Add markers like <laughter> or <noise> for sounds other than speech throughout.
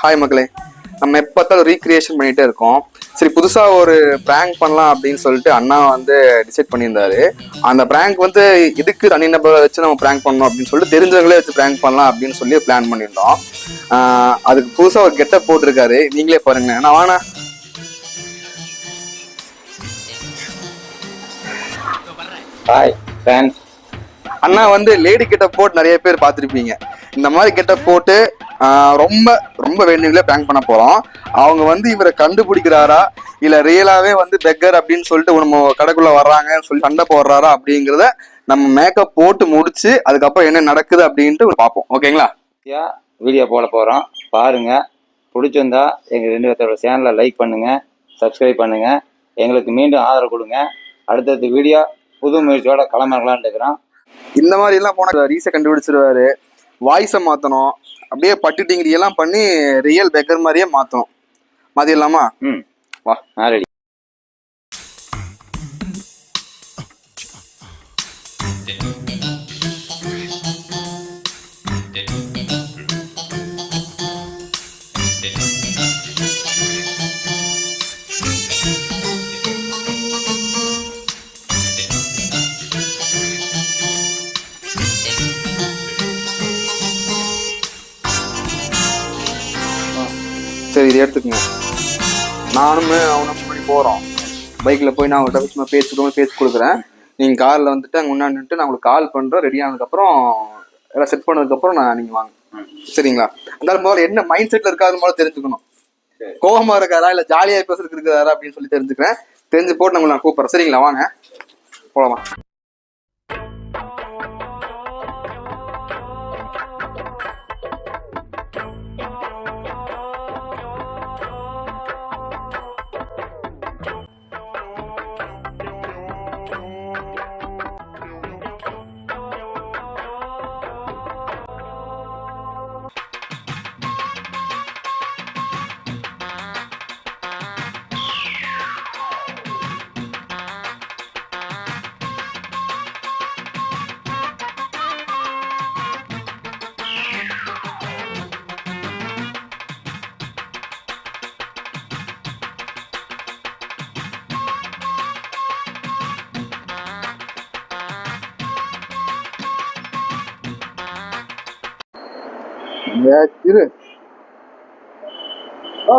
Hi மக்களே நம்ம எப்போ பார்த்தாலும் ரீக்ரியேஷன் பண்ணிகிட்டே இருக்கோம். சரி புதுசாக ஒரு ப்ராங்க் பண்ணலாம் அப்படின்னு சொல்லிட்டு அண்ணா வந்து டிசைட் பண்ணியிருந்தாரு. அந்த ப்ராங்க் வந்து இதுக்கு தனிநபரை வச்சு நம்ம ப்ராங்க் பண்ணணும் அப்படின்னு சொல்லிட்டு தெரிஞ்சவங்களே வச்சு ப்ராங்க் பண்ணலாம் அப்படின்னு சொல்லி பிளான் பண்ணியிருந்தோம். அதுக்கு புதுசாக ஒரு கெட்டப் போட்டிருக்காரு. நீங்களே பாருங்க நான் வாணா ஹாய் தேங்க்ஸ் அண்ணா வந்து லேடி கிட்ட போட்டு நிறைய பேர் பார்த்துருப்பீங்க. இந்த மாதிரி கிட்ட போட்டு ரொம்ப ரொம்ப வேண்டியவங்களே பேங்க் பண்ண போறோம். அவங்க வந்து இவரை கண்டுபிடிக்கிறாரா? இல்ல ரியலாவே வந்து பெக்கர் அப்படின்னு சொல்லிட்டு நம்ம கடைக்குள்ள வர்றாங்கன்னு சொல்லி சண்டை போடுறாரா அப்படிங்கிறத நம்ம மேக்கப் போட்டு முடிச்சு அதுக்கப்புறம் என்ன நடக்குது அப்படின்ட்டு பார்ப்போம். ஓகேங்களா? வீடியோ போட போகிறோம் பாருங்க. பிடிச்சிருந்தா எங்கள் ரெண்டு பேர்த்தோட சேனலை லைக் பண்ணுங்க சப்ஸ்கிரைப் பண்ணுங்க. எங்களுக்கு மீண்டும் ஆதரவு கொடுங்க. அடுத்தடுத்த வீடியோ புது முயற்சியோட கிளம்பலான்னு இருக்கிறோம். இந்த மாதிரி எல்லாம் போனா ரீசை கண்டுபிடிச்சிருவாரு. வாய்ஸை மாத்தணும். அப்படியே பட்டு டிங்கிரி எல்லாம் பண்ணி ரியல் பெக்கர் மாதிரியே மாத்தணும். மாத்திடலாமா? ம். வா நான் ரெடி சரி இதை எடுத்துக்கங்க. நானும் அவனும் பண்ணி போகிறோம் பைக்கில் போய் நான் அவங்கள்ட்ட சும்மா பேச்சு கொடுக்க பேச்சு கொடுக்குறேன். நீங்கள் காரில் வந்துட்டு அங்கே முன்னாடி நான் உங்களுக்கு கால் பண்ணுறேன் ரெடி ஆனதுக்கப்புறம் எல்லாம் செட் பண்ணதுக்கப்புறம் நான் நீங்கள் வாங்க. சரிங்களா? அதனால முதல்ல என்ன மைண்ட் செட்டில் இருக்காது முதல்ல தெரிஞ்சுக்கணும். கோபமாக இருக்காரா இல்லை ஜாலியாக பேசுறதுக்கு இருக்காரா அப்படின்னு சொல்லி தெரிஞ்சுக்கிறேன். தெரிஞ்சு போட்டு நம்மளை நான் கூப்பிட்றேன். சரிங்களா? வாங்க. போகலாமா ஓ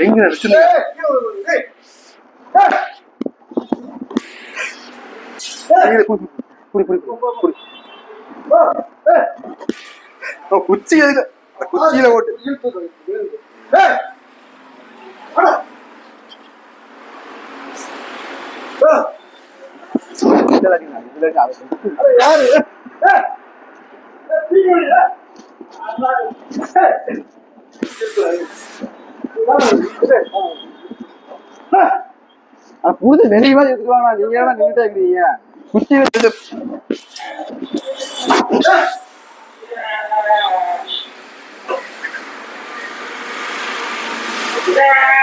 எங்க நடிச்சுங்க குடி குடி குடி குச்சி எதுக்கு குச்சியில ஓட்டு. இதுல அடிங்க, புரிஞ்சு எடுத்துக்குவாங்க நீங்க ஏன்னா நின்றுட்டே இருக்கிறீங்க? குச்சி Ah!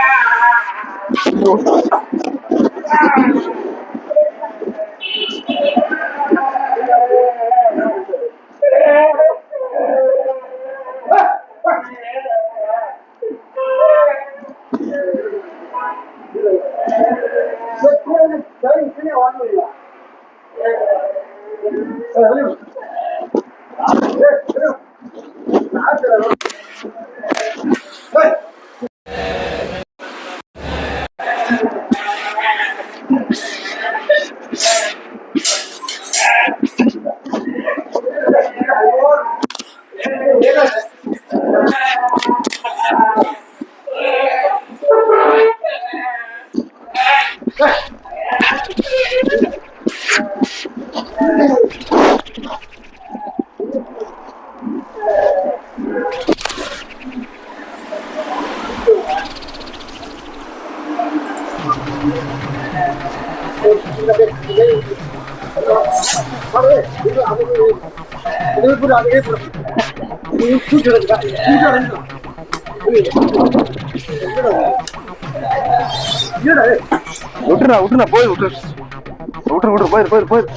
விட்டுறா விட்டுறா போய் விட்டு. விட்டுரு போயிரு போயிரு போயிரு.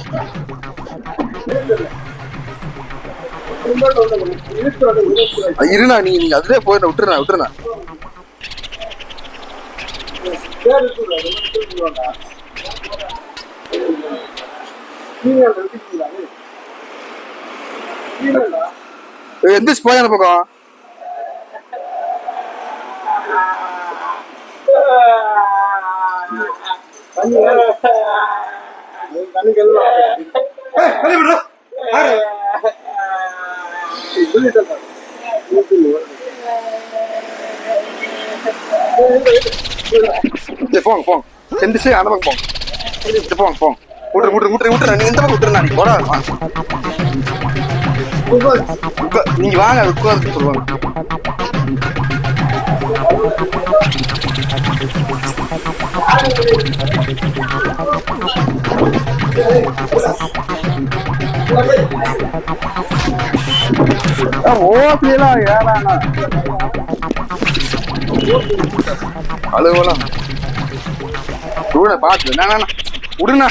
இருண்ணா நீங்க நீங்க அதுலயே போயிரு விட்டுருண்ணா விட்டுருண்ணா எந்திரிச்சு போய் அந்த பக்கம்? சரி, போங்க போங்க. எந்திரிச்சு அந்த பக்கம் போங்க. சரி, போங்க போங்க. விட்டுரு விட்டுரு விட்டுரு விட்டுரு. நீ இந்த பக்கம் விட்டுருண்ணா. நீ போடா. வா. நீங்க வாங்க உட்கார்ந்து சொல்லுவாங்க. ஓகேலாம் ஏறாண்ணா அழுவலாம். விடுண்ணா என்ன விடுண்ணா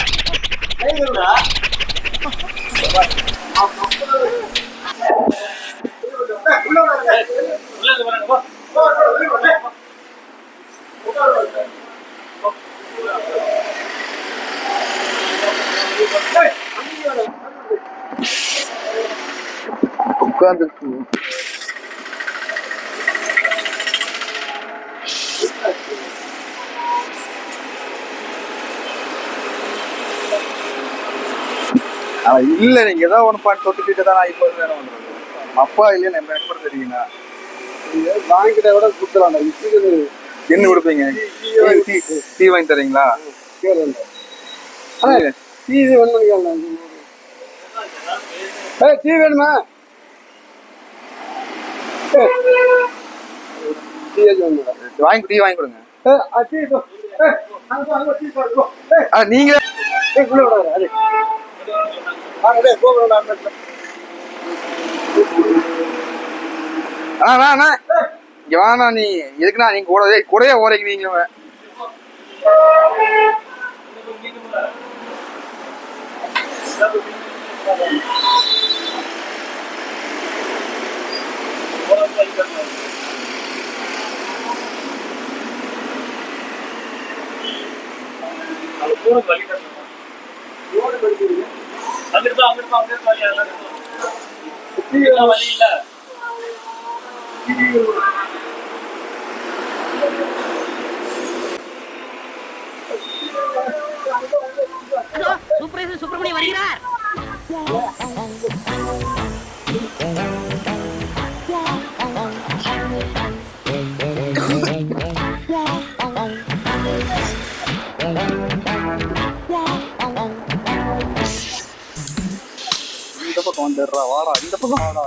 உட்காந்து அவன் இல்ல நீங்க ஏதோ ஒன்று பாட்டு தொட்டுக்கிட்டு தான் நான் இப்போ வேணும் அப்பா இல்லையா நம்ம எப்படி தெரியுங்கண்ணா வாங்கிட்ட விட இது என்ன கொடுப்பீங்க? டீ வாங்கி தரீங்களா? டீ வேணும்? ஏ டீ வேணுமா? வாங்கி டீ வாங்கி கொடுங்க. நீங்க ஏய், உள்ள விடாத, அடே. வாங்க, டேய், போ, விடாத, அந்த இடத்துல. அண்ணா அண்ணா, அண்ணா இங்க வாண்ணா நீ எதுக்குண்ணா நீங்க கூட ஏய், கூடயே ஓரைக்கு நீங்க அதோ சூப்பரேசன் சுப்பிரமணியம் வருகிறார் வந்துடுறா வாடா இந்த பக்கம் வாடா.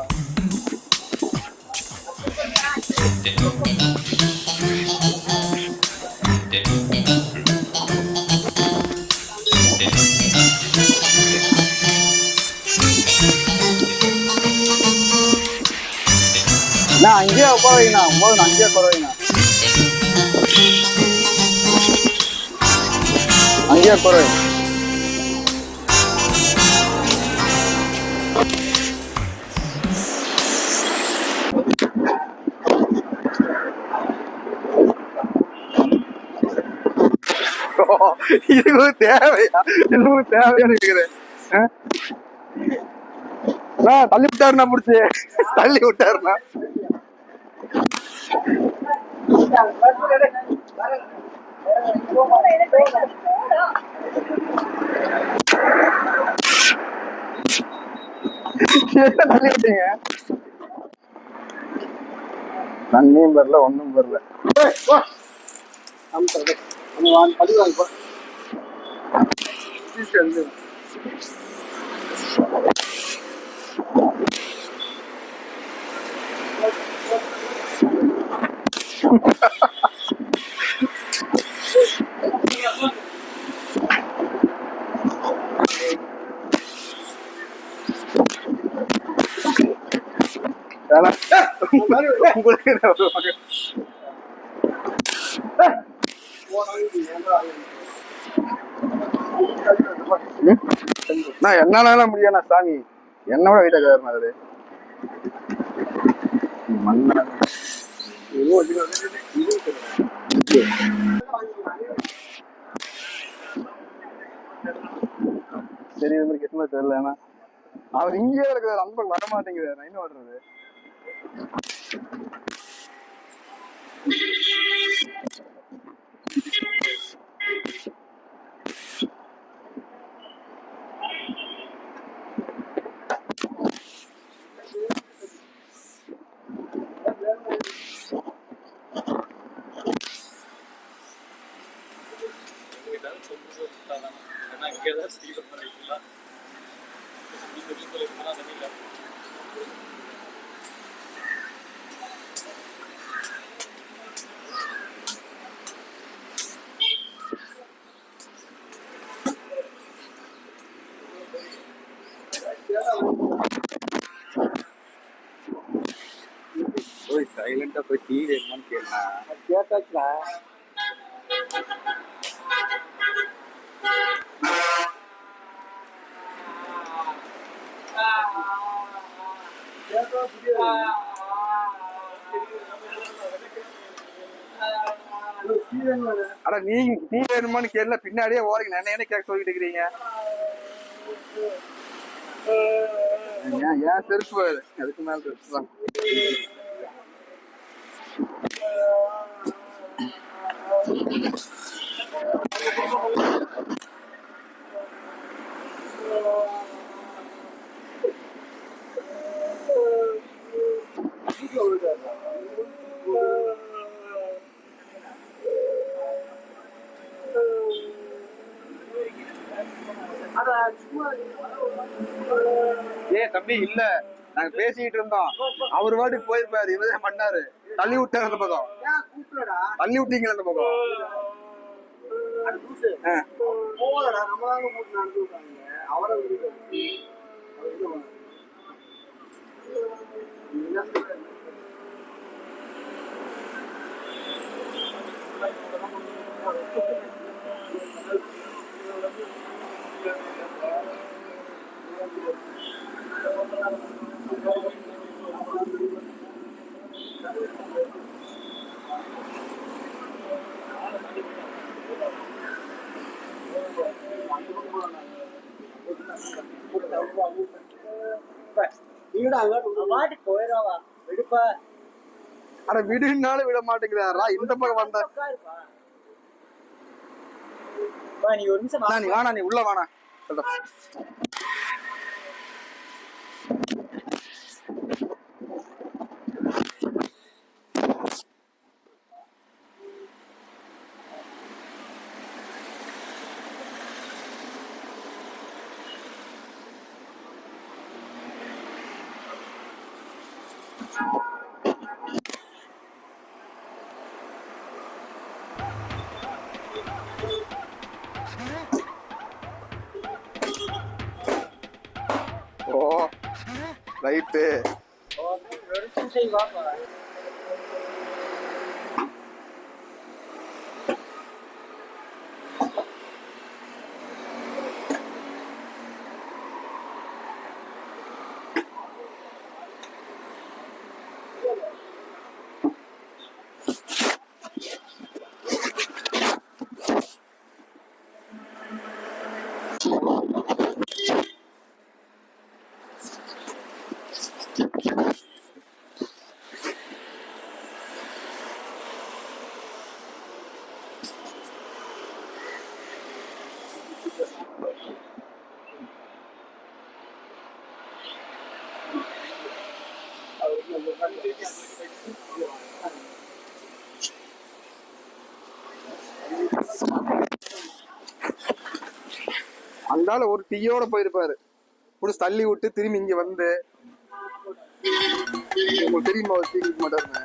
நான் அங்கேயே உட்கார வைங்கண்ணா நான் அங்கேயே உட்கார வைங்கண்ணா அங்கேயே உட்கார வைங்க <laughs> இது ஒரு தேவையா இது ஒரு தேவையா நினைக்கிறேன் தள்ளி விட்டாருண்ணா முடிச்சு. தள்ளி விட்டாருண்ணா. என்ன தள்ளி விட்டீங்க? தண்ணியும் வரல ஒன்றும் வரல. ஏய், வா. அமுத்து, டேய். நம்ம வாங்க, படி வாங்க, போ. சீட்டு வந்து. வேணாம். உங்களுக்கு என்ன வருவாங்க? நான் என்னால முடியாண்ணா சாமி. என்னோட வீட்டை ஆகாது அது சரி இது மாதிரி கெட்டுமா தெரியல ஏன்னா அவர் இங்கேயே இருக்கிறார் அந்த பக்கம் வர மாட்டேங்கிறார் நான் என்ன பண்றது சைலண்டா போய் டீ கேட்கலாம் கேட்டாச்சுடா. அட நீங்க டீ வேணுமான்னு கேட்கல பின்னாடியே ஓரங்க நான் என்ன கேட்க சொல்லிட்டு இருக்கிறீங்க. ஏன் செருப்பு அது. அதுக்கு மேல செருப்பு தான். ஏ தம்பி இல்ல. நாங்க பேசிக்கிட்டு இருந்தோம். அவர் வாட்டுக்கு போயிருப்பாரு. இவரே பண்ணாரு. தள்ளி விட்டாரு அந்த பக்கம். தள்ளி விட்டீங்களா அந்த பக்கம். அது புதுசு ஆ. போகலடா நம்ம தாங்க கூப்பிட்டு நடந்து விட்டாங்க அவரை விடுங்க. அவர் எங்க போனாரு? நீ என்ன சொல்ற? நீங்கடா அங்காட்டு வாட்டுக்கு போயிடாவா வெடுப்பா அட விடுனாலும் விட மாட்டேங்கிறாரா? இந்த பக்கம் வந்த நீ ஒரு நிமிஷம் வாணா நீ உள்ள வாணா சொல்றேன். ரைட்டு அந்தால ஒரு டீயோட போயிருப்பாரு. புடிச்சு தள்ளி விட்டு திரும்பி இங்க வந்து உங்களுக்கு தெரியுமா அவர் டீ குடிக்க மாட்டாருன்னு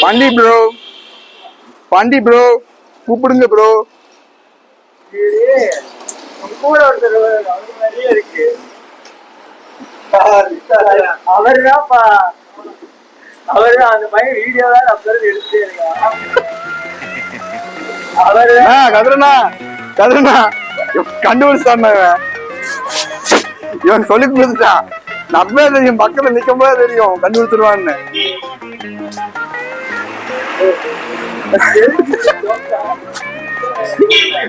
பாண்டி ப்ரோ பாண்டி ப்ரோ கூப்பிடுங்க ப்ரோ கூட ஒருத்தர் அவர் இருக்கு அவர்தான்ப்பா. அவர்தான் அந்த பையன் வீடியோ தான் அவரு ஆ, கதிரண்ணா கதிரண்ணா கண்டுபிடிச்சான் இவன். சொல்லி கொடுத்துட்டான். நம்பே தெரியும் பக்கத்துல நிக்கும் போது தெரியும். கண்டுபிடிச்சிருவான்னு.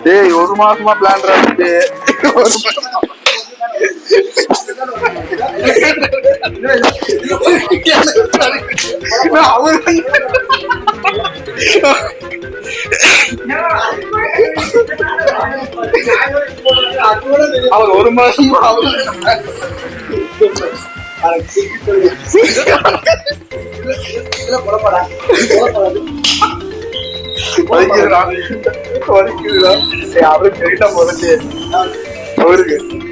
டேய் ஒரு மாசமா பிளான் இருக்கு. ஒரு மாசமா. அவரு <laughs> அவர் ஒரு மாசம் அவரு வலிக்குதுடா. வலிக்குதுடா. அவருக்கு கேட்டா அவருக்கு.